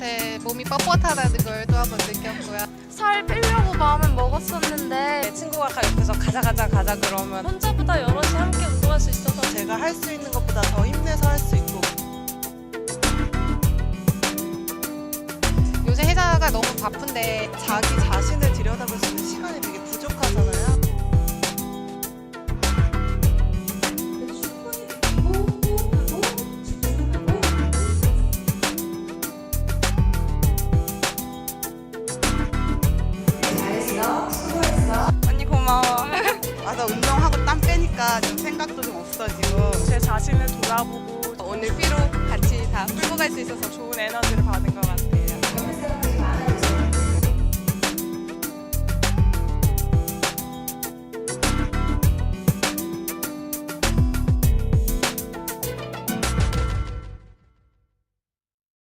제 몸이 뻣뻣하다는 걸 또 한번 느꼈고요. 살 빼려고 마음을 먹었었는데 내 친구가 가- 옆에서 가자 가자 가자 그러면 혼자보다 여럿이 함께 운동할 수 있어서 제가 할 수 있는 것보다 더 힘내서 할 수 있고 요새 회사가 너무 바쁜데 자기 자신을 들여다볼 수 있는 시간이 되게 와서 운동하고 땀 빼니까 좀 생각도 좀 없어지고 제 자신을 돌아보고 오늘 피로 같이 다 풀고 갈 수 있어서 좋은 에너지를 받은 것 같아요.